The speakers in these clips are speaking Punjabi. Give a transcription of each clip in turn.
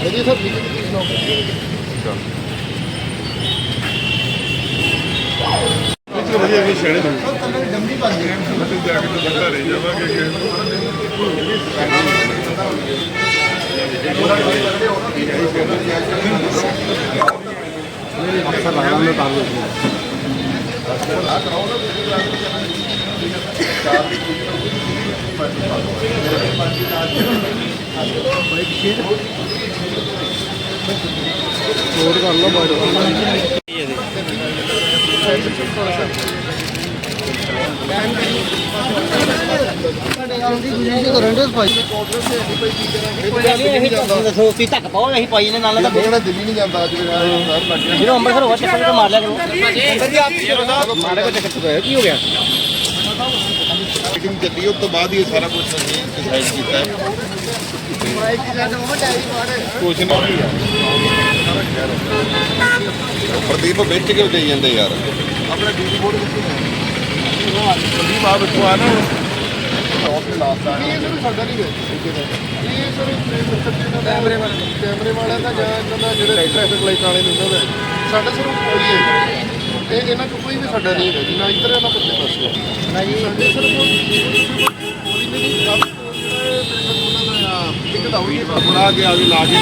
ਇਹਦੀ ਸਭ ਠੀਕ ਠੀਕ ਸੁਣਾਓ ਚਲੋ ਵਧੀਆ ਵੀ ਛੇੜੇ ਤੋਂ ਕੱਲੇ ਡੰਮੀ ਭੱਜ ਗਏ ਅਸੀਂ ਜਾ ਕੇ ਤਾਂ ਬੰਦਾ ਰਹਿ ਜਾਵਾਂਗੇ ਕਿ ਮੇਰੇ ਅਫਸਰ ਲਾਇਆ ਨੇ ਤਾਂ ਲੋਕ ਹੋਰ ਕਰ ਲਓ ਬਾਈਟ ਦੱਸੋ ਤੁਸੀਂ ਧੱਕ ਪਾਓ ਅਸੀਂ ਪਾਈ ਨੇ ਨਾਲ ਤਾਂ ਜਿਹੜਾ ਦਿੱਲੀ ਨਹੀਂ ਜਾਂਦਾ ਅੱਜ ਸਰ ਲੱਗ ਗਿਆ ਜਦੋਂ ਅੰਮ੍ਰਿਤਸਰ ਹੋਇਆ ਚੱਕਰ ਤੋਂ ਮਾਰ ਲਿਆ ਕਰੋ ਮਾਰੇ ਕੋ ਚੱਕਰ ਤੋਂ ਕੀ ਹੋ ਗਿਆ ਮੀਟਿੰਗ ਚੱਲੀ ਉਸ ਤੋਂ ਬਾਅਦ ਹੀ ਸਾਰਾ ਕੁਝ ਡਿਸਾਈਡ ਕੀਤਾ ਹੈ ਕੁਝ ਨਹੀਂ ਪ੍ਰਦੀਪ ਵਿੱਚ ਕਿਉਂ ਜਾਈ ਜਾਂਦੇ ਯਾਰ? ਆਪਣਾ ਡੀਡੀ ਬੋਰਡ ਸੰਦੀਪ ਆ ਬਿੱਟੂ ਆ ਨਾ ਟੌਪ ਤੇ ਲਾਸਟ ਆ ਇਹ ਸਰ ਸਾਡਾ ਨਹੀਂ ਹੈ ਇਹ ਸਰ ਕੈਮਰੇ ਵਾਲੇ ਕੈਮਰੇ ਵਾਲਿਆਂ ਦਾ ਜਾਂ ਇਹਨਾਂ ਦਾ ਜਿਹੜੇ ਟ੍ਰੈਫਿਕ ਲਾਈਟ ਵਾਲੇ ਨੇ ਉਹਨਾਂ ਦਾ ਹੈ। ਸਾਡਾ ਸਿਰਫ ਕੋਈ ਹੈ ਇਹ ਇਹਨਾਂ ਕੋਲ ਕੋਈ ਵੀ ਸਾਡਾ ਨਹੀਂ ਹੈ ਜੀ ਨਾ ਇੱਧਰ ਹੈ ਨਾ ਪੱਛੇ ਪਾਸੇ ਨਾ ਜੀ ਸਾਡੇ ਸਿਰਫ ਕੋਈ ਨਹੀਂ ਸਭ ਤੋਂ ਜਿਹੜੇ ਉਹਨਾਂ ਦਾ ਆ ਇੱਕ ਤਾਂ ਉਹੀ ਬਣਾ ਕੇ ਆਗੇ ਲਾ ਕੇ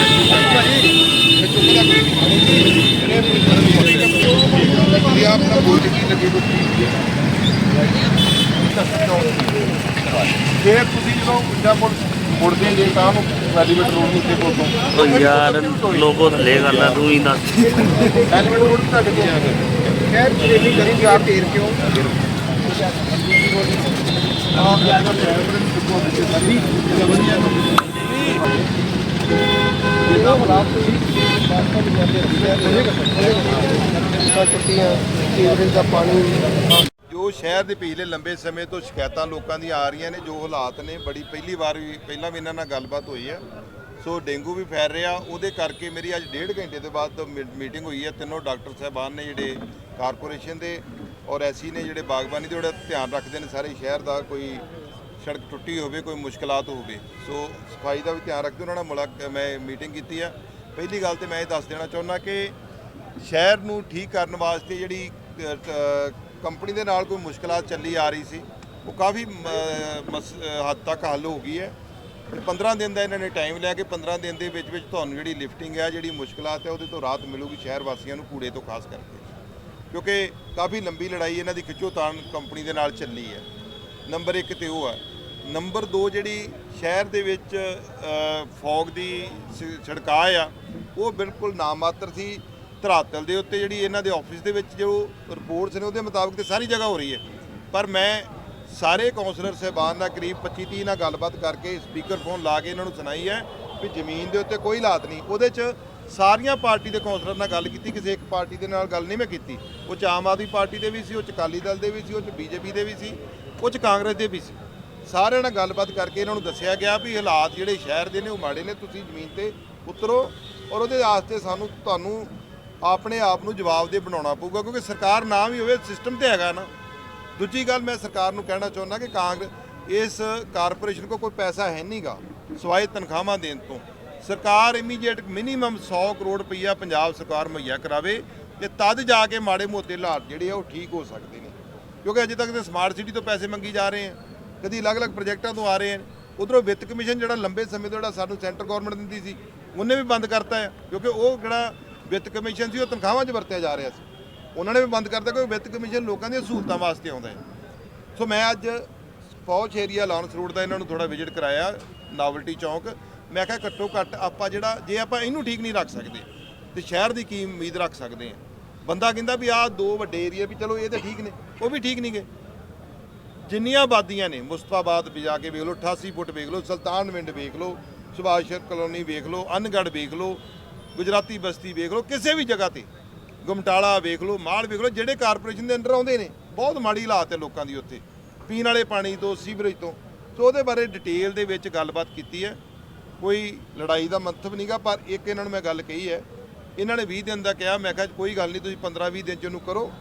ਇਹ ਆਪਣਾ ਬੋਲ ਕੀ ਲੱਗੇ ਕੋਈ ਜੇ ਤੁਸੀਂ ਜਦੋਂ ਇੰਡਾ ਮੁੜ ਮੁੜਦੇ ਜੇ ਤਾਂ ਨੂੰ ਐਲੀਵੇਟਰ ਰੋਡ ਨੂੰ ਉੱਤੇ ਕੋਲੋਂ ਉਹ ਯਾਰ ਲੋਗੋ ਥੱਲੇ ਕਰਨਾ ਤੂੰ ਹੀ ਦੱਸ। ਐਲੀਮੈਂਟ ਰੋਡ ਤੱਕ ਗਿਆ ਖੈਰ ਟ੍ਰੇਨਿੰਗ ਕਰੀ ਆਪ ਤੇਰ ਕਿਉਂ ਜੋ ਸ਼ਹਿਰ ਦੇ ਪਿਛਲੇ ਲੰਬੇ ਸਮੇਂ ਤੋਂ ਸ਼ਿਕਾਇਤਾਂ ਲੋਕਾਂ ਦੀਆਂ ਆ ਰਹੀਆਂ ਨੇ, ਜੋ ਹਾਲਾਤ ਨੇ। ਬੜੀ ਪਹਿਲੀ ਵਾਰ ਵੀ, ਪਹਿਲਾਂ ਵੀ ਇਹਨਾਂ ਨਾਲ ਗੱਲਬਾਤ ਹੋਈ ਹੈ। ਸੋ ਡੇਂਗੂ ਵੀ ਫੈਲ ਰਿਹਾ। ਉਹਦੇ ਕਰਕੇ ਮੇਰੀ ਅੱਜ ਡੇਢ ਘੰਟੇ ਦੇ ਬਾਅਦ ਮੀਟਿੰਗ ਹੋਈ ਹੈ। ਤਿੰਨੋਂ ਡਾਕਟਰ ਸਾਹਿਬਾਨ ਨੇ ਜਿਹੜੇ ਕਾਰਪੋਰੇਸ਼ਨ ਦੇ ਔਰ ਐਸੀ ਨੇ ਜਿਹੜੇ ਬਾਗਬਾਨੀ ਦੇ ਜਿਹੜਾ ਧਿਆਨ ਰੱਖਦੇ ਨੇ ਸਾਰੇ ਸ਼ਹਿਰ ਦਾ। ਕੋਈ ਸੜਕ ਟੁੱਟੀ ਹੋਵੇ, ਕੋਈ ਮੁਸ਼ਕਲਾਤ ਹੋਵੇ। ਸੋ ਸਫ਼ਾਈ ਦਾ ਵੀ ਧਿਆਨ ਰੱਖਦੇ ਉਹਨਾਂ ਨਾਲ ਮੁਲਾਕ, ਮੈਂ ਮੀਟਿੰਗ ਕੀਤੀ ਆ ਪਹਿਲੀ ਗੱਲ ਤੇ ਮੈਂ ਇਹ ਦੱਸ ਦੇਣਾ ਚਾਹੁੰਦਾ ਕਿ ਸ਼ਹਿਰ ਨੂੰ ਠੀਕ ਕਰਨ ਵਾਸਤੇ ਜਿਹੜੀ ਕੰਪਨੀ ਦੇ ਨਾਲ ਕੋਈ ਮੁਸ਼ਕਲਾਤ ਚੱਲੀ ਆ ਰਹੀ ਸੀ। ਉਹ ਕਾਫੀ ਮ- ਮਸ- ਹੱਦ ਤੱਕ ਹੱਲ ਹੋ ਗਈ ਹੈ। ਤੇ 15 ਦਿਨ ਦਾ ਇਹਨਾਂ ਨੇ ਟਾਈਮ ਲਿਆ ਕਿ 15 ਦਿਨ ਦੇ ਵਿੱਚ ਵਿੱਚ ਤੁਹਾਨੂੰ ਜਿਹੜੀ ਲਿਫਟਿੰਗ ਹੈ, ਜਿਹੜੀ ਮੁਸ਼ਕਲਾਤ ਹੈ ਉਹਦੇ ਤੋਂ ਰਾਹਤ ਮਿਲੂਗੀ ਸ਼ਹਿਰ ਵਾਸੀਆਂ ਨੂੰ ਕੂੜੇ ਤੋਂ ਖਾਸ ਕਰਕੇ। ਕਿਉਂਕਿ ਕਾਫੀ ਲੰਬੀ ਲੜਾਈ ਇਹਨਾਂ ਦੀ ਖਿੱਚੋਤਾਣ ਕੰਪਨੀ ਦੇ ਨਾਲ ਚੱਲੀ ਹੈ। ਨੰਬਰ 1 ਤੇ ਉਹ ਹੈ। ਨੰਬਰ 2 ਜਿਹੜੀ ਸ਼ਹਿਰ ਦੇ ਵਿੱਚ ਫੌਗ ਦੀ ਸ- ਛਿੜਕਾਅ ਆ, ਉਹ ਬਿਲਕੁਲ ਨਾਮਾਤਰ ਸੀ। ਧਰਾਤਲ ਦੇ ਉੱਤੇ ਜਿਹੜੀ ਇਹਨਾਂ ਦੇ ਆਫਿਸ ਦੇ ਵਿੱਚ ਜੋ ਰਿਪੋਰਟਸ ਨੇ ਉਹਦੇ ਮੁਤਾਬਕ ਤੇ ਸਾਰੀ ਜਗ੍ਹਾ ਹੋ ਰਹੀ ਹੈ। ਪਰ ਮੈਂ ਸਾਰੇ ਕਾਉਂਸਲਰ ਸਹਿਬਾਨ ਨਾਲ ਕਰੀਬ 25 30 ਨਾਲ ਗੱਲਬਾਤ ਕਰਕੇ ਸਪੀਕਰ ਫੋਨ ਲਾ ਕੇ ਇਹਨਾਂ ਨੂੰ ਸੁਣਾਈ ਹੈ ਵੀ ਜ਼ਮੀਨ ਦੇ ਉੱਤੇ ਕੋਈ ਹਾਲਾਤ ਨਹੀਂ। ਉਹਦੇ 'ਚ ਸਾਰੀਆਂ ਪਾਰਟੀ ਦੇ ਕਾਉਂਸਲਰ ਨਾਲ ਗੱਲ ਕੀਤੀ, ਕਿਸੇ ਇੱਕ ਪਾਰਟੀ ਦੇ ਨਾਲ ਗੱਲ ਨਹੀਂ ਮੈਂ ਕੀਤੀ। ਉਹ 'ਚ ਆਮ ਆਦਮੀ ਪਾਰਟੀ ਦੇ ਵੀ ਸੀ, ਉਹ 'ਚ ਅਕਾਲੀ ਦਲ ਦੇ ਵੀ ਸੀ, ਉਹ 'ਚ ਬੀਜੇਪੀ ਦੇ ਵੀ ਸੀ, ਉਹ 'ਚ ਕਾਂਗਰਸ ਦੇ ਵੀ ਸੀ। ਸਾਰਿਆਂ ਨਾਲ ਗੱਲਬਾਤ ਕਰਕੇ ਇਹਨਾਂ ਨੂੰ ਦੱਸਿਆ ਗਿਆ ਵੀ ਹਾਲਾਤ ਜਿਹੜੇ ਸ਼ਹਿਰ ਦੇ ਨੇ ਉਹ ਮਾੜੇ ਨੇ, ਤੁਸੀਂ ਜ਼ਮੀਨ ਤੇ ਉਤਰੋ ਔਰ ਉਹਦੇ ਵਾਸਤੇ ਸਾਨੂੰ, ਤੁਹਾਨੂੰ ਆਪਣੇ ਆਪ ਨੂੰ ਜਵਾਬਦੇਹ ਬਣਾਉਣਾ ਪਊਗਾ, ਕਿਉਂਕਿ ਸਰਕਾਰ ਨਾ ਵੀ ਹੋਵੇ ਸਿਸਟਮ ਤੇ ਹੈਗਾ ਨਾ। ਦੂਜੀ ਗੱਲ ਮੈਂ ਸਰਕਾਰ ਨੂੰ ਕਹਿਣਾ ਚਾਹੁੰਦਾ ਕਿ ਕਾਂਗਰਸ, ਇਸ ਕਾਰਪੋਰੇਸ਼ਨ ਕੋ ਕੋਈ ਪੈਸਾ ਹੈ ਨਹੀਂਗਾ, ਸਵਾਏ ਤਨਖਾਹਾਂ ਦੇਣ ਤੋਂ। ਸਰਕਾਰ ਇਮੀਡੀਏਟ ਮਿਨੀਮਮ 100 ਕਰੋੜ ਰੁਪਈਆ ਪੰਜਾਬ ਸਰਕਾਰ ਮੁਹੱਈਆ ਕਰਾਵੇ, ਤੇ ਤਦ ਜਾ ਕੇ ਮਾੜੇ ਮੋਟੇ ਹਾਲਾਤ ਜਿਹੜੇ ਆ ਉਹ ਠੀਕ ਹੋ ਸਕਦੇ ਨੇ। ਕਿਉਂਕਿ ਅਜੇ ਤੱਕ ਤੇ ਸਮਾਰਟ ਸਿਟੀ ਤੋਂ ਪੈਸੇ ਮੰਗੀ ਜਾ ਰਹੇ ਆ, ਕਦੀ ਅਲੱਗ-ਅਲੱਗ ਪ੍ਰੋਜੈਕਟਾਂ ਤੋਂ ਆ ਰਹੇ ਆ। ਉਧਰੋਂ ਵਿੱਤ ਕਮਿਸ਼ਨ ਜਿਹੜਾ ਲੰਬੇ ਸਮੇਂ ਤੋਂ ਜਿਹੜਾ ਸਾਨੂੰ ਸੈਂਟਰ ਗਵਰਨਮੈਂਟ ਦਿੰਦੀ ਸੀ, ਉਹਨੇ ਵੀ ਬੰਦ ਕਰਤਾ ਹੈ ਕਿਉਂਕਿ ਉਹ ਜਿਹੜਾ ਵਿੱਤ ਕਮਿਸ਼ਨ ਸੀ, ਉਹ ਤਨਖਾਹਾਂ 'ਚ ਵਰਤਿਆ ਜਾ ਰਿਹਾ ਸੀ। ਉਹਨਾਂ ਨੇ ਵੀ ਬੰਦ ਕਰਤਾ ਕਿਉਂਕਿ ਵਿੱਤ ਕਮਿਸ਼ਨ ਲੋਕਾਂ ਦੀਆਂ ਸਹੂਲਤਾਂ ਵਾਸਤੇ ਆਉਂਦਾ ਹੈ। ਸੋ ਮੈਂ ਅੱਜ ਫੌਜ ਏਰੀਆ ਲਾਂਸ ਰੋਡ ਦਾ ਇਹਨਾਂ ਨੂੰ ਥੋੜਾ ਵਿਜ਼ਿਟ ਕਰਾਇਆ ਨਾਵਲਟੀ ਚੌਂਕ। ਮੈਂ ਕਿਹਾ ਘੱਟੋ ਘੱਟ ਆਪਾਂ ਜਿਹੜਾ, ਜੇ ਆਪਾਂ ਇਹਨੂੰ ਠੀਕ ਨਹੀਂ ਰੱਖ ਸਕਦੇ, ਤੇ ਸ਼ਹਿਰ ਦੀ ਕੀ ਉਮੀਦ ਰੱਖ ਸਕਦੇ ਆ ਬੰਦਾ ਕਹਿੰਦਾ ਵੀ ਆਹ ਦੋ ਵੱਡੇ ਏਰੀਆ ਵੀ ਚਲੋ ਇਹ ਤਾਂ ਠੀਕ ਨੇ, ਉਹ ਵੀ ਠੀਕ ਨਹੀਂ ਨਹੀਂਗੇ। ਜਿੰਨੀਆਂ ਆਬਾਦੀਆਂ ਨੇ ਮੁਸਤਫਾਬਾਦ ਵੀ ਜਾ ਕੇ ਵੇਖ ਲਓ 88 ਫੁੱਟ ਵੇਖ ਲਓ ਸੁਲਤਾਨ ਸੁਲਤਾਨਵਿੰਡ ਵੇਖ ਲਓ ਸੁਭਾਸ਼ਰ ਕਲੋਨੀ ਵੇਖ ਲਓ ਅਨਗੜ ਵੇਖ ਲਓ ਗੁਜਰਾਤੀ ਬਸਤੀ ਵੇਖ ਲਓ, ਕਿਸੇ ਵੀ ਜਗ੍ਹਾ ਤੇ। ਗਮਟਾਲਾ ਵੇਖ ਲਓ, ਮਾਲ ਵੇਖ ਲਓ, ਜਿਹੜੇ ਕਾਰਪੋਰੇਸ਼ਨ ਦੇ ਅੰਡਰ ਆਉਂਦੇ ਨੇ, ਬਹੁਤ ਮਾੜੀ ਹਾਲਾਤ ਹੈ ਲੋਕਾਂ ਦੀ ਉੱਥੇ। ਪੀਣ ਵਾਲੇ ਪਾਣੀ ਤੋਂ, ਸੀਵਰੇਜ ਤੋਂ। ਸੋ ਉਹਦੇ ਬਾਰੇ ਡਿਟੇਲ ਦੇ ਵਿੱਚ ਗੱਲਬਾਤ ਕੀਤੀ ਹੈ। ਕੋਈ ਲੜਾਈ ਦਾ ਮੰਤਵ ਨਹੀਂਗਾ ਪਰ ਇੱਕ ਇਹਨਾਂ ਨੂੰ ਮੈਂ ਗੱਲ ਕਹੀ ਹੈ। ਇਹਨਾਂ ਨੇ 20 ਦਿਨ ਦਾ ਕਿਹਾ, ਮੈਂ ਕਿਹਾ, ਕੋਈ ਗੱਲ ਨਹੀਂ, ਤੁਸੀਂ 15 20 ਦਿਨ ਚ ਉਹਨੂੰ ਕਰੋ।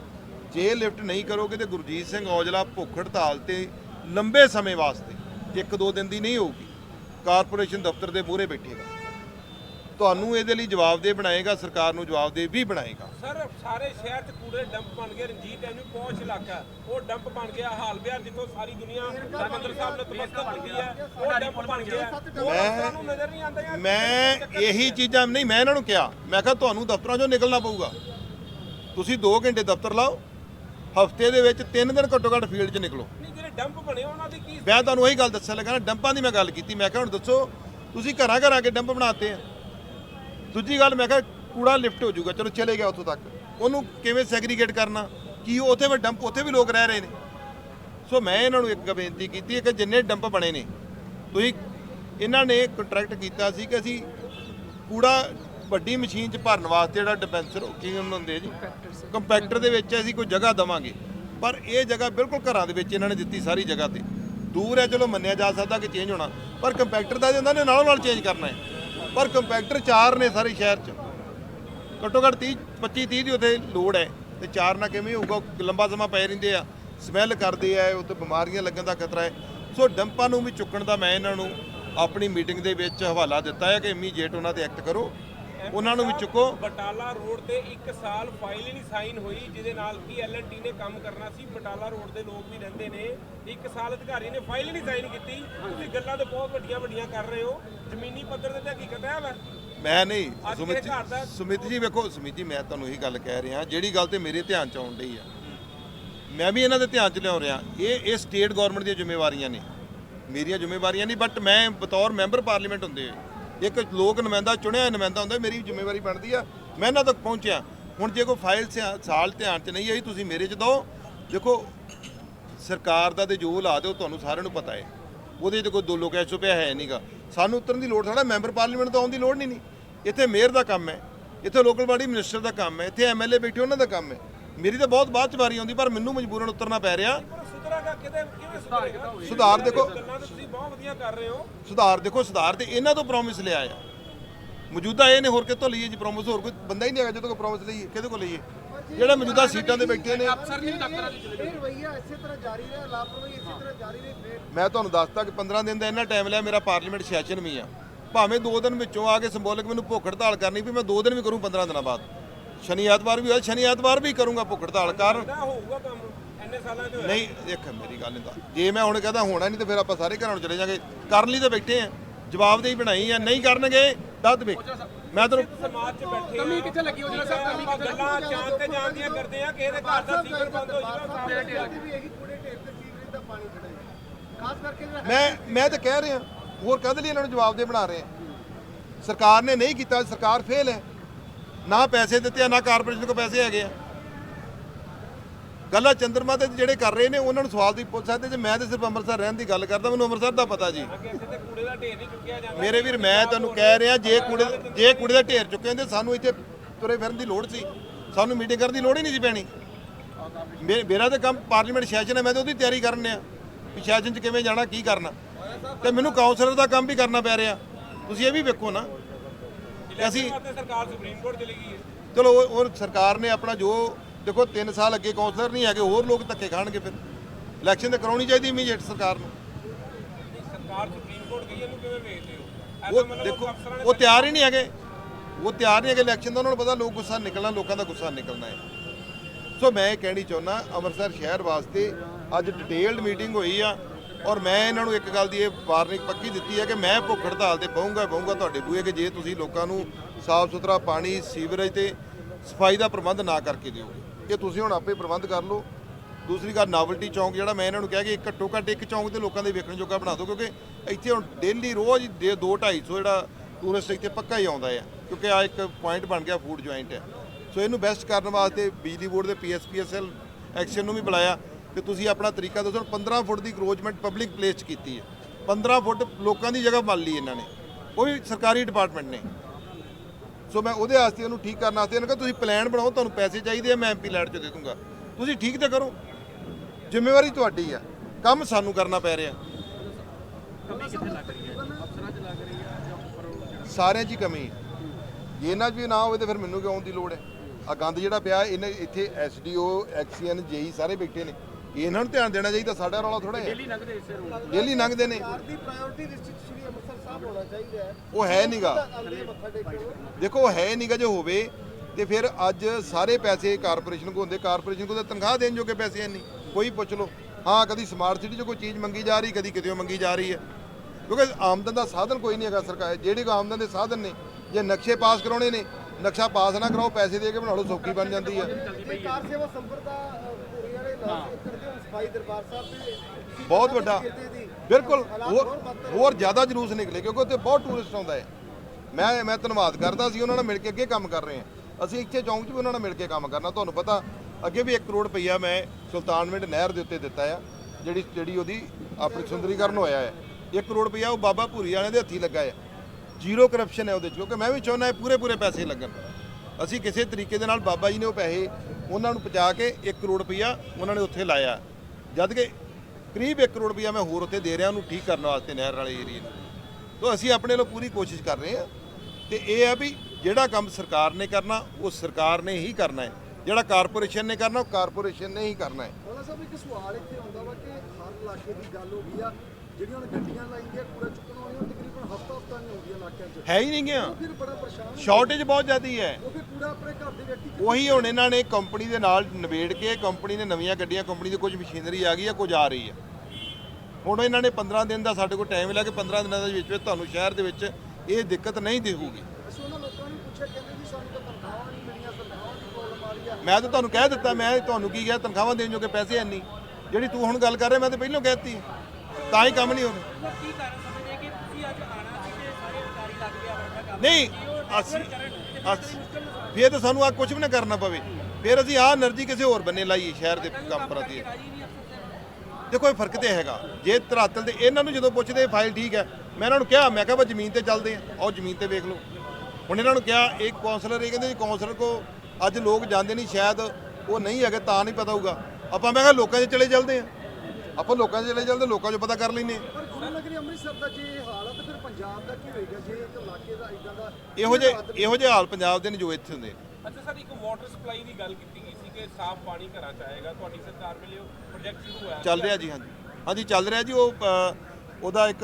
ਜੇ ਲਿਫਟ ਨਹੀਂ ਕਰੋਗੇ ਤੇ ਗੁਰਜੀਤ ਸਿੰਘ ਔਜਲਾ ਭੁੱਖ ਹੜਤਾਲ ਤੇ ਲੰਬੇ ਸਮੇਂ ਵਾਸਤੇ, ਇੱਕ ਦੋ ਦਿਨ ਦੀ ਨਹੀਂ ਹੋਊਗੀ। ਕਾਰਪੋਰੇਸ਼ਨ ਦਫ਼ਤਰ ਦੇ ਮੂਹਰੇ ਬੈਠੇਗਾ। ਤੁਹਾਨੂੰ ਇਹਦੇ ਲਈ ਜਵਾਬਦੇਹ ਬਣਾਏਗਾ ਸਰਕਾਰ ਨੂੰ ਜਵਾਬਦੇਹ ਵੀ ਬਣਾਏਗਾ। ਸਰ ਸਾਰੇ ਸ਼ਹਿਰ 'ਚ ਕੂੜੇ ਡੰਪ ਬਣ ਗਏ ਰਣਜੀਤ ਐਵਨਿਊ ਪਹੁੰਚ ਇਲਾਕਾ ਉਹ ਡੰਪ ਬਣ ਗਿਆ ਹਾਲ ਬਿਹਾਰ ਜਿੱਥੋਂ ਸਾਰੀ ਦੁਨੀਆ ਹਰਿਮੰਦਰ ਸਾਹਿਬ ਨੇ ਤਮਸਤਕ ਕੀਤੀ ਹੈ ਉਹ ਡੰਪ ਬਣ ਗਿਆ। ਉਹ ਨਜ਼ਰ ਨਹੀਂ ਆਉਂਦਾ ਯਾਰ ਮੈਂ ਇਹੀ ਚੀਜ਼ਾਂ ਨਹੀਂ ਮੈਂ ਇਹਨਾਂ ਨੂੰ ਕਿਹਾ। ਮੈਂ ਕਿਹਾ ਤੁਹਾਨੂੰ ਦਫ਼ਤਰਾਂ 'ਚੋਂ ਨਿਕਲਣਾ ਪਊਗਾ। ਤੁਸੀਂ 2 ਘੰਟੇ ਦਫ਼ਤਰ ਲਾਓ ਹਫ਼ਤੇ ਦੇ ਵਿੱਚ 3 ਦਿਨ ਘੱਟੋ ਘੱਟ ਫੀਲਡ 'ਚ ਨਿਕਲੋ। ਨਹੀਂ ਜਿਹੜੇ ਡੰਪ ਬਣੇ ਉਹਨਾਂ ਦੀ ਕੀ ਮੈਂ ਤੁਹਾਨੂੰ ਉਹੀ ਗੱਲ ਦੱਸਣ ਲੱਗਾ ਨਾ ਡੰਪਾਂ ਦੀ ਮੈਂ ਗੱਲ ਕੀਤੀ। ਮੈਂ ਕਿਹਾ ਹੁਣ ਦੱਸੋ ਤੁਸੀਂ ਘਰਾਂ ਘਰਾਂ ਕੇ ਡੰਪ ਬਣਾਤੇ ਆ? ਦੂਜੀ ਗੱਲ ਮੈਂ ਕਿਹਾ ਕੂੜਾ ਲਿਫਟ ਹੋ ਜਾਊਗਾ ਚਲੋ ਚਲੇ ਗਿਆ ਉੱਥੋਂ ਤੱਕ। ਉਹਨੂੰ ਕਿਵੇਂ ਸੈਗਰੀਗੇਟ ਕਰਨਾ? ਕੀ ਉੱਥੇ ਵੀ ਡੰਪ ਉੱਥੇ ਵੀ ਲੋਕ ਰਹਿ ਰਹੇ ਨੇ? ਸੋ ਮੈਂ ਇਹਨਾਂ ਨੂੰ ਇੱਕ ਬੇਨਤੀ ਕੀਤੀ ਹੈ ਕਿ ਜਿੰਨੇ ਡੰਪ ਬਣੇ ਨੇ ਤੁਸੀਂ ਇਹਨਾਂ ਨੇ ਕੰਟਰੈਕਟ ਕੀਤਾ ਸੀ ਕਿ ਅਸੀਂ ਕੂੜਾ ਵੱਡੀ ਮਸ਼ੀਨ 'ਚ ਭਰਨ ਵਾਸਤੇ ਜਿਹੜਾ ਡਿਸਪੈਂਸਰ ਕੀ ਹੁੰਦੇ ਆ ਜੀ? ਕੰਪੈਕਟਰ ਦੇ ਵਿੱਚ ਅਸੀਂ ਕੋਈ ਜਗ੍ਹਾ ਦਵਾਂਗੇ। ਪਰ ਇਹ ਜਗ੍ਹਾ ਬਿਲਕੁਲ ਘਰਾਂ ਦੇ ਵਿੱਚ ਇਹਨਾਂ ਨੇ ਦਿੱਤੀ ਸਾਰੀ ਜਗ੍ਹਾ ਤੇ। ਦੂਰ ਹੈ ਚਲੋ ਮੰਨਿਆ ਜਾ ਸਕਦਾ ਕਿ ਚੇਂਜ ਹੋਣਾ। ਪਰ ਕੰਪੈਕਟਰ ਦਾ ਜੇ ਉਹਨਾਂ ਨੇ ਨਾਲੋਂ ਨਾਲ ਚੇਂਜ ਕਰਨਾ ਹੈ। ਪਰ ਕੰਪੈਕਟਰ ਚਾਰ ਨੇ ਸਾਰੇ ਸ਼ਹਿਰ 'ਚ। ਘੱਟੋ ਘੱਟ 30 25 30 ਦੀ ਉੱਥੇ ਲੋੜ ਹੈ। ਤੇ ਚਾਰ ਨਾ ਕਿਵੇਂ ਹੋਊਗਾ ਲੰਬਾ ਸਮਾਂ ਪਏ ਰਹਿੰਦੇ ਆ ਸਮੈਲ ਕਰਦੇ ਆ, ਉੱਥੇ ਬਿਮਾਰੀਆਂ ਲੱਗਣ ਦਾ ਖਤਰਾ ਹੈ। ਸੋ ਡੰਪਾਂ ਨੂੰ ਵੀ ਚੁੱਕਣ ਦਾ ਮੈਂ ਇਹਨਾਂ ਨੂੰ ਆਪਣੀ ਮੀਟਿੰਗ ਦੇ ਵਿੱਚ ਹਵਾਲਾ ਦਿੱਤਾ ਹੈ ਕਿ ਇਮੀਡੀਏਟ ਉਹਨਾਂ ਤੇ ਐਕਟ ਕਰੋ। ਉਹਨਾਂ ਨੂੰ ਵੀ ਚੁੱਕੋ। ਬਟਾਲਾ ਰੋਡ ਤੇ 1 ਸਾਲ ਫਾਈਲ ਹੀ ਨਹੀਂ ਸਾਈਨ ਹੋਈ ਜਿਹਦੇ ਨਾਲ ਕਿ ਐਲਐਨਟੀ ਨੇ ਕੰਮ ਕਰਨਾ ਸੀ। ਬਟਾਲਾ ਰੋਡ ਦੇ ਲੋਕ ਵੀ ਰਹਿੰਦੇ ਨੇ। 1 ਸਾਲ ਅਧਿਕਾਰੀ ਨੇ ਫਾਈਲ ਹੀ ਨਹੀਂ ਸਾਈਨ ਕੀਤੀ। ਤੁਸੀਂ ਗੱਲਾਂ ਤੇ ਬਹੁਤ ਵੱਡੀਆਂ ਵੱਡੀਆਂ ਕਰ ਰਹੇ ਹੋ। ਜ਼ਮੀਨੀ ਪੱਧਰ ਤੇ ਤਾਂ ਹਕੀਕਤ ਹੈ ਵਾ? ਮੈਂ ਨਹੀਂ ਸੁਮਿਤ ਜੀ ਸੁਮਿਤ ਜੀ ਵੇਖੋ ਸੁਮਿਤ ਜੀ ਮੈਂ ਤੁਹਾਨੂੰ ਇਹੀ ਗੱਲ ਕਹਿ ਰਿਹਾ ਜਿਹੜੀ ਗੱਲ ਤੇ ਮੇਰੇ ਧਿਆਨ ਚ ਆਉਣ ਡਈ ਆ। ਮੈਂ ਵੀ ਇਹਨਾਂ ਦੇ ਧਿਆਨ ਚ ਲਿਆਉ ਰਿਹਾ ਇਹ ਇਹ ਸਟੇਟ ਗਵਰਨਮੈਂਟ ਦੀਆਂ ਜ਼ਿੰਮੇਵਾਰੀਆਂ ਨੇ। ਮੇਰੀਆਂ ਜ਼ਿੰਮੇਵਾਰੀਆਂ ਨਹੀਂ ਬਟ ਮੈਂ ਬਤੌਰ ਮੈਂਬਰ ਪਾਰਲੀਮੈਂਟ ਹੁੰਦੇ ਹੋਏ ਇੱਕ ਲੋਕ ਨੁਮਾਇੰਦਾ ਚੁਣਿਆ ਨੁਮਾਇੰਦਾ ਹੁੰਦਾ, ਮੇਰੀ ਜ਼ਿੰਮੇਵਾਰੀ ਬਣਦੀ ਆ। ਮੈਂ ਇਹਨਾਂ ਤੱਕ ਪਹੁੰਚਿਆ। ਹੁਣ ਜੇ ਕੋਈ ਫਾਈਲ ਸਿਆ- ਸਾਲ ਧਿਆਨ ਚ ਨਹੀਂ ਆਈ, ਤੁਸੀਂ ਮੇਰੇ ਚ ਦਿਓ। ਦੇਖੋ, ਸਰਕਾਰ ਦਾ ਤੇ ਜੋ ਹਾਲਾਤ ਹੈ ਉਹ ਤੁਹਾਨੂੰ ਸਾਰਿਆਂ ਨੂੰ ਪਤਾ ਹੈ। ਉਹਦੇ 'ਚ ਕੋਈ ਦੋ ਲੋਕ ਐਸੋ ਪਿਆ ਹੈ ਨਹੀਂਗਾ ਸਾਨੂੰ ਉਤਰਨ ਦੀ ਲੋੜ ਸਾਡਾ ਮੈਂਬਰ ਪਾਰਲੀਮੈਂਟ ਤੋਂ ਆਉਣ ਦੀ ਲੋੜ ਨਹੀਂ ਨਹੀਂ ਇੱਥੇ ਮੇਅਰ ਦਾ ਕੰਮ ਹੈ। ਇੱਥੇ ਲੋਕਲ ਬਾਡੀ ਮਿਨਿਸਟਰ ਦਾ ਕੰਮ ਹੈ। ਇੱਥੇ ਐਮਐਲਏ ਬੈਠੇ, ਉਹਨਾਂ ਦਾ ਕੰਮ ਹੈ। ਮੇਰੀ ਤਾਂ ਬਹੁਤ ਬਾਅਦ ਚ ਵਾਰੀ ਆਉਂਦੀ, ਪਰ ਮੈਨੂੰ ਮਜਬੂਰਨ ਉਤਰਨਾ ਪੈ ਰਿਹਾ। ਪਰ ਸੁਧਰਾਗਾ ਕਿਤੇ ਕਿਵੇਂ ਸੁਧਰੇਗਾ ਸੁਧਾਰ ਦੇਖੋ। ਗੱਲਾਂ ਤਾਂ ਤੁਸੀਂ ਬਹੁਤ ਵਧੀਆ ਕਰ ਰਹੇ ਹੋ। ਸੁਧਾਰ ਦੇਖੋ ਸੁਧਾਰ ਤੇ ਇਹਨਾਂ ਤੋਂ ਪ੍ਰੋਮਿਸ ਲਿਆ ਆ। ਮੌਜੂਦਾ ਇਹ ਨੇ ਹੋਰ ਕਿਤੋਂ ਲਈਏ ਜੀ ਪ੍ਰੋਮਿਸ ਹੋਰ ਕੋਈ ਬੰਦਾ ਹੀ ਨਹੀਂ ਹੈਗਾ ਜਦੋਂ ਕੋਈ ਪ੍ਰੋਮਿਸ ਲਈਏ। ਕਿਹਦੇ ਕੋਲ ਲਈਏ? ਜਿਹੜੇ ਮੌਜੂਦਾ ਸੀਟਾਂ ਤੇ ਬੈਠੇ ਨੇ। ਇਹ ਰਵਈਆ ਇਸੇ ਤਰ੍ਹਾਂ ਜਾਰੀ ਰਿਹਾ ਲਾਪਰਵਾਹੀ ਇਸੇ ਤਰ੍ਹਾਂ ਜਾਰੀ ਰਹੀ ਫੇਰ ਮੈਂ ਤੁਹਾਨੂੰ ਦੱਸਤਾ ਕਿ 15 ਦਿਨ ਦਾ ਇਹਨਾਂ ਟਾਈਮ ਲਿਆ ਮੇਰਾ ਪਾਰਲੀਮੈਂਟ ਸੈਸ਼ਨ ਵੀ ਆ। ਭਾਵੇਂ 2 ਦਿਨ ਵਿੱਚੋਂ ਆ ਕੇ ਸਿੰਬੋਲਿਕ ਮੈਨੂੰ ਭੁੱਖ ਹੜਤਾਲ ਕਰਨੀ ਵੀ ਮੈਂ 2 ਦਿਨ ਵੀ ਕਰੂੰ 15 ਦਿਨਾਂ ਬਾਅਦ। ਸ਼ਨੀ ਐਤਵਾਰ ਵੀ ਹੋਇਆ ਸ਼ਨੀ ਐਤਵਾਰ ਵੀ ਕਰੂੰਗਾ ਭੁੱਖ ਹੜਤਾਲ। ਕਾਰਨ ਹੋਊਗਾ ਕੰਮ ਇੰਨੇ ਨਹੀਂ ਦੇਖ ਮੇਰੀ ਗੱਲ ਨਹੀਂ ਤਾਂ। ਜੇ ਮੈਂ ਹੁਣ ਕਹਦਾ ਹੋਣਾ ਨਹੀਂ ਤੇ ਫਿਰ ਆਪਾਂ ਸਾਰੇ ਘਰਾਂ ਨੂੰ ਚਲੇ ਜਾਾਂਗੇ। ਕਰਨ ਲਈ ਤਾਂ ਬੈਠੇ ਆ। ਜਵਾਬਦੇਹੀ ਬਣਾਈ ਆ। ਨਹੀਂ ਕਰਨਗੇ ਤਦ ਵੇਖ ਮੈਂ ਤੈਨੂੰ ਸਮਾਜ 'ਚ ਬੈਠੇ ਕਮੀ ਕਿੱਥੇ ਲੱਗੀ? ਉਹਦੇ ਨਾਲ ਕਮੀ ਕਿੱਥੇ ਗੱਲਾਂ ਚਾਂਦ ਤੇ ਜਾਂਦੀਆਂ ਕਰਦੇ ਆ ਕਿਸੇ ਦੇ ਘਰ ਦਾ ਸੀਵਰ ਬੰਦ ਹੋ ਜਾਊਗਾ ਸਾਹਮਣੇ ਵੀ ਇਹੀ ਕੂੜੇ ਢੇਰ ਤੇ ਸੀਵਰੇਜ ਦਾ? ਪਾਣੀ ਖੜਾ ਹੈ ਖਾਸ ਕਰਕੇ ਜਿਹੜਾ ਮੈਂ ਮੈਂ ਤਾਂ ਕਹਿ ਰਿਹਾ। ਹੋਰ ਕਦ ਲਈ ਇਹਨਾਂ ਨੂੰ ਜਵਾਬਦੇਹ ਬਣਾ ਰਹੇ ਆ? ਸਰਕਾਰ ਨੇ ਨਹੀਂ ਕੀਤਾ ਸਰਕਾਰ ਫੇਲ ਹੈ। ਨਾ ਪੈਸੇ ਦਿੱਤੇ ਆ ਨਾ ਕਾਰਪੋਰੇਸ਼ਨ ਕੋਲ ਪੈਸੇ ਹੈਗੇ ਆ। ਗੱਲਾਂ ਚੰਦਰਮਾ ਤੇ ਜਿਹੜੇ ਕਰ ਰਹੇ ਨੇ ਉਹਨਾਂ ਨੂੰ ਸਵਾਲ ਦੀ ਪੁੱਛ ਸਕਦੇ। ਜੇ ਮੈਂ ਤੇ ਸਿਰਫ ਅੰਮ੍ਰਿਤਸਰ ਰਹਿਣ ਦੀ ਗੱਲ ਕਰਦਾ ਮੈਨੂੰ ਅੰਮ੍ਰਿਤਸਰ ਦਾ ਪਤਾ ਜੀ। ਮੇਰੇ ਵੀਰ ਮੈਂ ਤੁਹਾਨੂੰ ਕਹਿ ਰਿਹਾ ਜੇ ਕੂੜੇ ਜੇ ਕੂੜੇ ਦਾ ਢੇਰ ਚੁੱਕੇ ਹੁੰਦੇ ਸਾਨੂੰ ਇੱਥੇ ਤੁਰੇ ਫਿਰਨ ਦੀ ਲੋੜ ਸੀ। ਸਾਨੂੰ ਮੀਟਿੰਗ ਕਰਨ ਦੀ ਲੋੜ ਹੀ ਨਹੀਂ ਸੀ ਪੈਣੀ। ਮੇਰਾ ਤਾਂ ਕੰਮ ਪਾਰਲੀਮੈਂਟ ਸੈਸ਼ਨ ਹੈ ਮੈਂ ਤਾਂ ਉਹਦੀ ਤਿਆਰੀ ਕਰਨ ਆ ਵੀ ਸੈਸ਼ਨ 'ਚ ਕਿਵੇਂ ਜਾਣਾ ਕੀ ਕਰਨਾ। ਤੇ ਮੈਨੂੰ ਕਾਉਂਸਲਰ ਦਾ ਕੰਮ ਵੀ ਕਰਨਾ ਪੈ ਰਿਹਾ। ਤੁਸੀਂ ਇਹ ਵੀ ਵੇਖੋ ਨਾ। ਕਿ ਅਸੀਂ ਸਰਕਾਰ ਸੁਪਰੀਮ ਕੋਰਟ ਚਲੀ ਗਈ ਹੈ। ਚਲੋ ਉਹ ਉਹ ਸਰਕਾਰ ਨੇ ਆਪਣਾ ਜੋ ਦੇਖੋ 3 ਸਾਲ ਅੱਗੇ ਕਾਉਂਸਲਰ ਨਹੀਂ ਹੈਗੇ ਹੋਰ ਲੋਕ ਧੱਕੇ ਖਾਣਗੇ ਫਿਰ। ਇਲੈਕਸ਼ਨ ਤੇ ਕਰਾਉਣੀ ਚਾਹੀਦੀ ਇਮੀਡੀਏਟ ਸਰਕਾਰ ਨੂੰ। ਸਰਕਾਰ ਸੁਪਰੀਮ ਕੋਰਟ ਗਈ ਇਹਨੂੰ ਕਿਵੇਂ ਵੇਖਦੇ ਹੋ? ਉਹ ਦੇਖੋ ਉਹ ਤਿਆਰ ਹੀ ਨਹੀਂ ਹੈਗੇ। ਉਹ ਤਿਆਰ ਨਹੀਂ ਹੈਗੇ ਇਲੈਕਸ਼ਨ ਦਾ ਉਹਨਾਂ ਨੂੰ ਪਤਾ ਲੋਕ ਗੁੱਸਾ ਨਿਕਲਣਾ ਲੋਕਾਂ ਦਾ ਗੁੱਸਾ ਨਿਕਲਣਾ ਹੈ। ਸੋ ਮੈਂ ਇਹ ਕਹਿਣੀ ਚਾਹੁੰਦਾ ਅੰਮ੍ਰਿਤਸਰ ਸ਼ਹਿਰ ਵਾਸਤੇ ਅੱਜ ਡਿਟੇਲਡ ਮੀਟਿੰਗ ਹੋਈ ਆ ਔਰ ਮੈਂ ਇਹਨਾਂ ਨੂੰ ਇੱਕ ਗੱਲ ਦੀ ਇਹ ਵਾਰਨਿੰਗ ਪੱਕੀ ਦਿੱਤੀ ਹੈ ਕਿ ਮੈਂ ਭੁੱਖ ਹੜਤਾਲ ਤੇ ਬਹੂੰਗਾ ਬਹੂੰਗਾ ਤੁਹਾਡੇ ਬੂਹੇ ਕਿ ਜੇ ਤੁਸੀਂ ਲੋਕਾਂ ਨੂੰ ਸਾਫ਼ ਸੁਥਰਾ ਪਾਣੀ ਸੀਵਰੇਜ ਤੇ ਸਫ਼ਾਈ ਦਾ ਪ੍ਰਬੰਧ ਨਾ ਕਰਕੇ ਦਿਓਗੇ। ਕਿ ਤੁਸੀਂ ਹੁਣ ਆਪੇ ਪ੍ਰਬੰਧ ਕਰ ਲਓ। ਦੂਸਰੀ ਗੱਲ ਨਾਵਲਟੀ ਚੌਂਕ ਜਿਹੜਾ ਮੈਂ ਇਹਨਾਂ ਨੂੰ ਕਿਹਾ ਕਿ ਇੱਕ ਘੱਟੋ ਘੱਟ ਇੱਕ ਚੌਂਕ ਤੇ ਲੋਕਾਂ ਦੇ ਵੇਖਣ ਜੋਗਾ ਬਣਾ ਦਿਓ, ਕਿਉਂਕਿ ਇੱਥੇ ਹੁਣ ਡੇਲੀ ਰੋਜ਼ ਦੇ 2 250 ਜਿਹੜਾ ਟੂਰਿਸਟ ਇੱਥੇ ਪੱਕਾ ਹੀ ਆਉਂਦਾ ਹੈ ਕਿਉਂਕਿ ਆ ਇੱਕ ਪੁਆਇੰਟ ਬਣ ਗਿਆ ਫੂਡ ਜੁਆਇੰਟ ਹੈ ਸੋ ਇਹਨੂੰ ਬੈਸਟ ਕਰਨ ਵਾਸਤੇ ਬਿਜਲੀ ਬੋਰਡ ਦੇ ਪੀਐਸਪੀਐਸਐਲ ਐਕਸ਼ਨ ਨੂੰ ਵੀ ਬੁਲਾਇਆ ਕਿ ਤੁਸੀਂ ਆਪਣਾ ਤਰੀਕਾ ਦੱਸੋ 15 ਫੁੱਟ ਦੀ ਕਰੋਚਮੈਂਟ ਪਬਲਿਕ ਪਲੇਸ 'ਚ ਕੀਤੀ ਹੈ। 15 ਫੁੱਟ ਲੋਕਾਂ ਦੀ ਜਗ੍ਹਾ ਮੰਨ ਲਈ ਇਹਨਾਂ ਨੇ। ਉਹ ਵੀ ਸਰਕਾਰੀ ਡਿਪਾਰਟਮੈਂਟ ਨੇ। ਸੋ ਮੈਂ ਉਹਦੇ ਵਾਸਤੇ ਉਹਨੂੰ ਠੀਕ ਕਰਨ ਵਾਸਤੇ ਇਹਨਾਂ ਕਿਹਾ, ਤੁਸੀਂ ਪਲਾਨ ਬਣਾਓ, ਤੁਹਾਨੂੰ ਪੈਸੇ ਚਾਹੀਦੇ ਆ, ਮੈਂ ਐਮਪੀ ਲੈਟ 'ਚ ਦੇ ਦੂੰਗਾ। ਤੁਸੀਂ ਠੀਕ ਤਾਂ ਕਰੋ। ਜ਼ਿੰਮੇਵਾਰੀ ਤੁਹਾਡੀ ਆ। ਕੰਮ ਸਾਨੂੰ ਕਰਨਾ ਪੈ ਰਿਹਾ। ਸਾਰਿਆਂ 'ਚ ਹੀ ਕਮੀ ਹੈ ਜੇ ਇਹਨਾਂ 'ਚ ਵੀ ਨਾ ਹੋਵੇ ਤਾਂ ਫਿਰ ਮੈਨੂੰ ਕਿਉਂ ਆਉਣ ਦੀ ਲੋੜ ਹੈ? ਆ ਗੰਦ ਜਿਹੜਾ ਪਿਆ, ਇਹਨੇ ਇੱਥੇ ਐਸਡੀਓ ਐਕਸੀਐਨ ਜੇਈ ਸਾਰੇ ਬੈਠੇ ਨੇ। ਇਹਨਾਂ ਨੂੰ ਧਿਆਨ ਦੇਣਾ ਚਾਹੀਦਾ ਸਾਡਾ ਰੌਲਾ ਥੋੜਾ ਹੈ ਡੇਲੀ ਲੰਘਦੇ ਇਸੇ ਰੋਡ ਡੇਲੀ ਲੰਘਦੇ ਨੇ। ਸਰਕਾਰ ਦੀ ਪ੍ਰਾਇੋਰਟੀ ਲਿਸਟ ਚ ਸ਼੍ਰੀ ਅੰਮ੍ਰਿਤਸਰ ਸਾਹਿਬ ਹੋਣਾ ਚਾਹੀਦਾ ਹੈ। ਉਹ ਹੈ ਨਹੀਂਗਾ ਦੇਖੋ ਉਹ ਹੈ ਨਹੀਂਗਾ ਜੇ ਹੋਵੇ ਤੇ ਫਿਰ ਅੱਜ ਸਾਰੇ ਪੈਸੇ ਕਾਰਪੋਰੇਸ਼ਨ ਕੋ ਹੁੰਦੇ। ਕਾਰਪੋਰੇਸ਼ਨ ਕੋ ਤਾਂ ਤਨਖਾਹ ਦੇਣ ਜੋਗੇ ਪੈਸੇ ਹੈ ਨਹੀਂ ਕੋਈ ਪੁੱਛ ਲਓ। ਹਾਂ ਕਦੀ ਸਮਾਰਟ ਸਿਟੀ 'ਚ ਕੋਈ ਚੀਜ਼ ਮੰਗੀ ਜਾ ਰਹੀ ਕਦੀ ਕਿਤੇ ਮੰਗੀ ਜਾ ਰਹੀ ਹੈ। ਕਿਉਂਕਿ ਆਮਦਨ ਦਾ ਸਾਧਨ ਕੋਈ ਨਹੀਂ ਹੈਗਾ ਸਰਕਾਰ ਜਿਹੜੇ ਕੋ ਆਮਦਨ ਦੇ ਸਾਧਨ ਨੇ ਜੇ ਨਕਸ਼ੇ ਪਾਸ ਕਰਾਉਣੇ ਨੇ ਨਕਸ਼ਾ ਪਾਸ ਨਾ ਕਰਾਓ ਪੈਸੇ ਦੇ ਕੇ ਬਣਾ ਲਓ ਸੌਖੀ ਬਣ ਜਾਂਦੀ ਹੈ। ਕਾਰ ਸੇਵਾ ਸੰਪਰਦਾ ਸਫ਼ਾਈ ਦਰਬਾਰ ਸਾਹਿਬ ਬਹੁਤ ਵੱਡਾ। ਬਿਲਕੁਲ ਹੋਰ ਹੋਰ ਜ਼ਿਆਦਾ ਜਲੂਸ ਨਿਕਲੇ ਕਿਉਂਕਿ ਉੱਥੇ ਬਹੁਤ ਟੂਰਿਸਟ ਆਉਂਦਾ ਹੈ। ਮੈਂ ਮੈਂ ਧੰਨਵਾਦ ਕਰਦਾ ਸੀ ਉਹਨਾਂ ਨਾਲ ਮਿਲ ਕੇ ਅੱਗੇ ਕੰਮ ਕਰ ਰਹੇ ਹਾਂ। ਅਸੀਂ ਇੱਥੇ ਚੌਂਕ 'ਚ ਵੀ ਉਹਨਾਂ ਨਾਲ ਮਿਲ ਕੇ ਕੰਮ ਕਰਨਾ। ਤੁਹਾਨੂੰ ਪਤਾ ਅੱਗੇ ਵੀ 1 ਕਰੋੜ ਰੁਪਈਆ ਮੈਂ ਸੁਲਤਾਨਵਿੰਡ ਨਹਿਰ ਦੇ ਉੱਤੇ ਦਿੱਤਾ ਆ ਜਿਹੜੀ ਜਿਹੜੀ ਉਹਦੀ ਆਪਣੀ ਸੁੰਦਰੀਕਰਨ ਹੋਇਆ ਹੈ। 1 ਕਰੋੜ ਰੁਪਈਆ ਉਹ ਬਾਬਾ ਭੂਰੀ ਵਾਲਿਆਂ ਦੇ ਹੱਥੀ ਲੱਗਾ ਹੈ ਜ਼ੀਰੋ ਕਰਪਸ਼ਨ ਹੈ ਉਹਦੇ 'ਚ ਕਿਉਂਕਿ ਮੈਂ ਵੀ ਚਾਹੁੰਦਾ ਪੂਰੇ ਪੂਰੇ ਪੈਸੇ ਲੱਗਣ। ਅਸੀਂ ਕਿਸੇ ਤਰੀਕੇ ਦੇ ਨਾਲ ਬਾਬਾ ਜੀ ਨੇ ਉਹ ਪੈਸੇ ਉਹਨਾਂ ਨੂੰ ਪਹੁੰਚਾ ਕੇ 1 ਕਰੋੜ ਰੁਪਈਆ ਉਹਨਾਂ ਨੇ ਉੱਥੇ ਲਾਇਆ। ਜਦ ਕਿ ਕਰੀਬ 1 ਕਰੋੜ ਰੁਪਇਆ ਮੈਂ ਹੋਰ ਉੱਥੇ ਦੇ ਰਿਹਾ ਉਹਨੂੰ ਠੀਕ ਕਰਨ ਵਾਸਤੇ ਨਹਿਰ ਵਾਲੇ ਏਰੀਏ ਨੂੰ। ਤੋ ਅਸੀਂ ਆਪਣੇ ਵੱਲੋਂ ਪੂਰੀ ਕੋਸ਼ਿਸ਼ ਕਰ ਰਹੇ ਹਾਂ ਤੇ ਇਹ ਆ ਵੀ ਜਿਹੜਾ ਕੰਮ ਸਰਕਾਰ ਨੇ ਕਰਨਾ, ਉਹ ਸਰਕਾਰ ਨੇ ਹੀ ਕਰਨਾ ਹੈ। ਜਿਹੜਾ ਕਾਰਪੋਰੇਸ਼ਨ ਨੇ ਕਰਨਾ, ਉਹ ਕਾਰਪੋਰੇਸ਼ਨ ਨੇ ਹੀ ਕਰਨਾ ਹੈ। ਉਹਨਾਂ ਸਾਹਿਬ, ਇੱਕ ਸਵਾਲ ਇੱਥੇ ਆਉਂਦਾ ਵਾ ਕਿ ਹਰ ਇਲਾਕੇ ਦੀ ਗੱਲ ਹੋ ਗਈ ਆ, ਜਿਹੜੀਆਂ ਹੁਣ ਗੱਡੀਆਂ ਲਾਈਆਂ, ਕੂੜਾ ਚੁੱਕਣ ਵਾਲੀਆਂ ਹਫਤਾ ਹਫਤਾ ਨਹੀਂ ਆਉਂਦੀਆਂ ਇਲਾਕਿਆਂ 'ਚ ਹੈ ਹੀ ਨਹੀਂ ਗਿਆ। ਫਿਰ ਬੜਾ ਪਰੇਸ਼ਾਨ ਸ਼ਾਰਟੇਜ ਬਹੁਤ ਜ਼ਿਆਦੀ ਹੈ। ਉਹ ਫਿਰ ਕੂੜਾ ਆਪਣੇ ਘਰ ਦੇ ਵਿਅਕਤੀ ਉਹੀ ਹੁਣ ਇਹਨਾਂ ਨੇ ਕੰਪਨੀ ਦੇ ਨਾਲ ਨਿਬੇੜ ਕੇ ਕੰਪਨੀ ਨੇ ਨਵੀਆਂ ਗੱਡੀਆਂ ਕੰਪਨੀ ਦੀ ਕੁਝ ਮਸ਼ੀਨਰੀ ਆ ਗਈ ਹੈ ਕੁਝ ਆ ਰਹੀ ਹੈ। ਹੁਣ ਇਹਨਾਂ ਨੇ 15 ਦਿਨ ਦਾ ਸਾਡੇ ਕੋਲ ਟਾਈਮ ਲਿਆ ਕਿ 15 ਦਿਨਾਂ ਦੇ ਵਿੱਚ ਵਿੱਚ ਤੁਹਾਨੂੰ ਸ਼ਹਿਰ ਦੇ ਵਿੱਚ ਇਹ ਦਿੱਕਤ ਨਹੀਂ ਦੇਊਗੀ ਅਸੀਂ ਉਹਨਾਂ ਲੋਕਾਂ ਨੂੰ ਪੁੱਛਿਆ ਕਹਿੰਦੇ ਜੀ ਸਾਨੂੰ ਤਾਂ ਤਨਖਾਹਾਂ ਨਹੀਂ ਮਿਲੀਆਂ ਤਨਖਾਹਾਂ ਦੀ ਪ੍ਰੋਬਲਮ ਆ ਰਹੀ ਆ ਮੈਂ ਤਾਂ ਤੁਹਾਨੂੰ ਕਹਿ ਦਿੱਤਾ, ਮੈਂ ਤੁਹਾਨੂੰ ਕੀ ਕਿਹਾ, ਤਨਖਾਹਾਂ ਦੇਣ ਜੋਗੇ ਪੈਸੇ ਹੈ ਨਹੀਂ। ਜਿਹੜੀ ਤੂੰ ਹੁਣ ਗੱਲ ਕਰ ਰਿਹਾ, ਮੈਂ ਤਾਂ ਪਹਿਲਾਂ ਦਿੱਤੀ। ਤਾਂ ਹੀ ਕੰਮ ਨਹੀਂ ਹੋਣਾ ਕੀ ਕਾਰਨ ਸਮਝਦੇ ਕਿ ਤੁਸੀਂ ਅੱਜ ਆਣਾ ਸੀ ਤੇ ਸਾਰੇ ਅਧਿਕਾਰੀ ਲੱਗ ਗਏ ਆਪਣਾ ਕੰਮ ਨਹੀਂ, ਅਸੀਂ ਅਸੀਂ ਫੇਰ ਤਾਂ ਸਾਨੂੰ ਆ ਕੁਝ ਵੀ ਨਾ ਕਰਨਾ ਪਵੇ। ਫੇਰ ਅਸੀਂ ਆ એનર્ਜੀ ਕਿਸੇ ਹੋਰ ਬੰਨੇ ਲਾਈਏ ਸ਼ਹਿਰ ਦੇ ਕੰਮ ਪ੍ਰਤੀ। ਦੇਖੋ, ਇਹ ਫ਼ਰਕ ਤੇ ਹੈਗਾ। ਜੇ ਧਰਾਤਲ ਦੇ ਇਹਨਾਂ ਨੂੰ ਜਦੋਂ ਪੁੱਛਦੇ ਫਾਈਲ ਠੀਕ ਹੈ, ਮੈਂ ਇਹਨਾਂ ਨੂੰ ਕਿਹਾ, ਮੈਂ ਕਿਹਾ ਬਾ ਜ਼ਮੀਨ ਤੇ ਚੱਲਦੇ ਆ। ਆਓ ਜ਼ਮੀਨ ਤੇ ਵੇਖ ਲਓ। ਹੁਣ ਇਹਨਾਂ ਨੂੰ ਕਿਹਾ ਇੱਕ ਕਾਉਂਸਲਰ ਇਹ ਕਹਿੰਦੇ ਜੀ ਕਾਉਂਸਲਰ ਕੋ ਅੱਜ ਲੋਕ ਜਾਂਦੇ ਨਹੀਂ, ਸ਼ਾਇਦ ਉਹ ਨਹੀਂ ਹੈਗੇ ਤਾਂ ਨਹੀਂ ਪਤਾ ਹੋਊਗਾ। ਆਪਾਂ ਮੈਂ ਕਿਹਾ, ਲੋਕਾਂ 'ਚ ਚਲੇ ਚੱਲਦੇ ਆ। ਆਪਾਂ ਲੋਕਾਂ 'ਚ ਚਲੇ ਚੱਲਦੇ, ਲੋਕਾਂ 'ਚੋਂ ਪਤਾ ਕਰ ਲੈਨੇ ਪਰ ਗੁਰੂ ਨਗਰੀ ਅੰਮ੍ਰਿਤਸਰ ਦਾ ਜੇ ਹਾਲ ਪੰਜਾਬ ਦਾ ਕੀ ਹੋਏਗਾ? ਜੇ ਇੱਕ ਇਲਾਕੇ ਦਾ ਇਦਾਂ ਦਾ ਇਹੋ ਜਿਹੇ ਇਹੋ ਜਿਹੇ ਹਾਲ ਪੰਜਾਬ ਦੇ ਨੇ ਜੋ ਇੱਥੇ ਹੁੰਦੇ। ਅੱਛਾ ਸਰ ਇੱਕ ਵਾਟਰ ਸਪਲਾਈ ਦੀ ਗੱਲ ਕੀਤੀ ਗਈ ਸੀ ਕਿ ਸਾਫ਼ ਪਾਣੀ ਘਰਾਂ ਚ ਆਏਗਾ ਤੁਹਾਡੀ ਸਰਕਾਰ ਵੇਲੇ ਪ੍ਰੋਜੈਕਟ ਸ਼ੁਰੂ ਹੋਇਆ ਚੱਲ ਰਿਹਾ ਜੀ ਹਾਂਜੀ। ਹਾਂਜੀ ਚੱਲ ਰਿਹਾ ਜੀ ਉਹ ਉਹਦਾ ਇੱਕ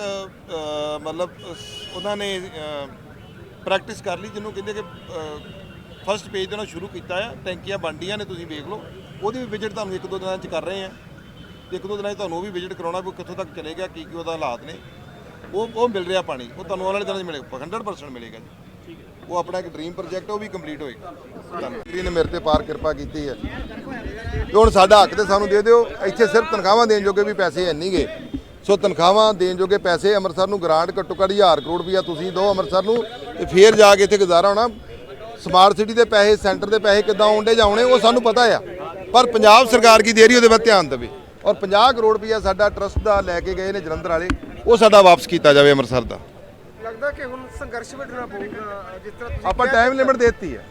ਮਤਲਬ ਉਹਨਾਂ ਨੇ ਪ੍ਰੈਕਟਿਸ ਕਰ ਲਈ ਜਿਹਨੂੰ ਕਹਿੰਦੇ ਕਿ ਫਸਟ ਪੇਜ ਤੋਂ ਨਾਲ ਸ਼ੁਰੂ ਕੀਤਾ ਆ। ਟੈਂਕੀਆਂ ਬਣਡੀਆਂ ਨੇ ਤੁਸੀਂ ਵੇਖ ਲਓ। ਉਹਦੀ ਵੀ ਵਿਜ਼ਿਟ ਤੁਹਾਨੂੰ ਇੱਕ ਦੋ ਦਿਨਾਂ 'ਚ ਕਰ ਰਹੇ ਆ। ਇੱਕ ਦੋ ਦਿਨਾਂ 'ਚ ਤੁਹਾਨੂੰ ਉਹ ਵੀ ਵਿਜ਼ਿਟ ਕਰਾਉਣਾ ਵੀ ਉਹ ਕਿੱਥੋਂ ਤੱਕ ਚਲੇਗਾ ਕੀ ਕੀ ਉਹਦਾ ਹਾਲਾਤ ਨੇ। ਉਹ ਉਹ ਮਿਲ ਰਿਹਾ ਪਾਣੀ, ਉਹ ਤੁਹਾਨੂੰ ਆਉਣ ਵਾਲੇ ਦਿਨਾਂ 'ਚ ਮਿਲੇਗਾ 100% ਮਿਲੇਗਾ ਜੀ। ਉਹ ਆਪਣਾ ਇੱਕ ਡ੍ਰੀਮ ਪ੍ਰੋਜੈਕਟ ਉਹ ਵੀ ਕੰਪਲੀਟ ਹੋਏਗਾ। ਧੰਨਵਾਦ। ਨੇ ਮੇਰੇ ਤੇ ਪਾਰ ਕਿਰਪਾ ਕੀਤੀ ਹੈ। ਤੇ ਹੁਣ ਸਾਡਾ ਹੱਕ ਤੇ ਸਾਨੂੰ ਦੇ ਦਿਓ, ਇੱਥੇ ਸਿਰਫ ਤਨਖਾਹਾਂ ਦੇਣ ਜੋਗੇ ਵੀ ਪੈਸੇ ਹੈ ਨਹੀਂਗੇ ਸੋ ਤਨਖਾਹਾਂ ਦੇਣ ਜੋਗੇ ਪੈਸੇ ਅੰਮ੍ਰਿਤਸਰ ਨੂੰ ਗ੍ਰਾਂਟ ਘੱਟੋ ਘੱਟ 1000 ਕਰੋੜ ਰੁਪਇਆ ਤੁਸੀਂ ਦਿਓ ਅੰਮ੍ਰਿਤਸਰ ਨੂੰ, ਤੇ ਫੇਰ ਜਾ ਕੇ ਇੱਥੇ ਗੁਜ਼ਾਰਾ ਹੋਣਾ। ਸਮਾਰਟ ਸਿਟੀ ਦੇ ਪੈਸੇ ਸੈਂਟਰ ਦੇ ਪੈਸੇ ਕਿੱਦਾਂ ਆਉਂਦੇ ਜਾਉਣੇ ਉਹ ਸਾਨੂੰ ਪਤਾ ਆ। ਪਰ ਪੰਜਾਬ ਸਰਕਾਰ ਕੀ ਦੇ ਰਹੀ ਉਹਦੇ ਵੱਲ ਧਿਆਨ ਦੇਵੇ। ਔਰ 50 ਕਰੋੜ ਰੁਪਇਆ ਸਾਡਾ ਟਰਸਟ ਦਾ ਲੈ ਕੇ ਗਏ ਨੇ ਜਲੰਧਰ ਵਾਲੇ। ਉਹ ਸਾਡਾ ਵਾਪਸ ਕੀਤਾ ਜਾਵੇ ਅੰਮ੍ਰਿਤਸਰ ਦਾ। ਲੱਗਦਾ ਕਿ ਹੁਣ ਸੰਘਰਸ਼ ਵਿੱਢਣਾ ਪਊਗਾ ਜਿਸ ਤਰ੍ਹਾਂ ਤੁਸੀਂ ਆਪਾਂ ਟਾਈਮ ਲਿਮਿਟ ਦੇਤੀ ਹੈ।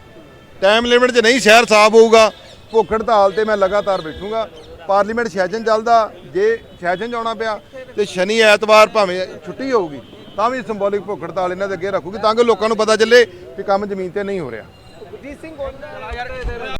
ਟਾਈਮ ਲਿਮਿਟ 'ਚ ਨਹੀਂ ਸ਼ਹਿਰ ਸਾਫ਼ ਹੋਊਗਾ। ਭੁੱਖ ਹੜਤਾਲ ਤੇ ਮੈਂ ਲਗਾਤਾਰ ਬੈਠੂੰਗਾ। ਪਾਰਲੀਮੈਂਟ ਸੈਸ਼ਨ ਚੱਲਦਾ ਜੇ ਸੈਸ਼ਨ ਜਾਣਾ ਪਿਆ ਤੇ ਸ਼ਨੀ ਐਤਵਾਰ ਭਾਵੇਂ ਛੁੱਟੀ ਹੋਊਗੀ ਤਾਂ ਵੀ ਸਿੰਬੋਲਿਕ ਭੁੱਖ ਹੜਤਾਲ ਇਹਨਾਂ ਦੇ ਅੱਗੇ ਰੱਖੂਗੀ ਤਾਂ ਕਿ ਲੋਕਾਂ ਨੂੰ ਪਤਾ ਚੱਲੇ ਕਿ ਕੰਮ ਜ਼ਮੀਨ ਤੇ ਨਹੀਂ ਹੋ ਰਿਹਾ। ਗੁਰਜੀਤ ਸਿੰਘ ਗੋਲ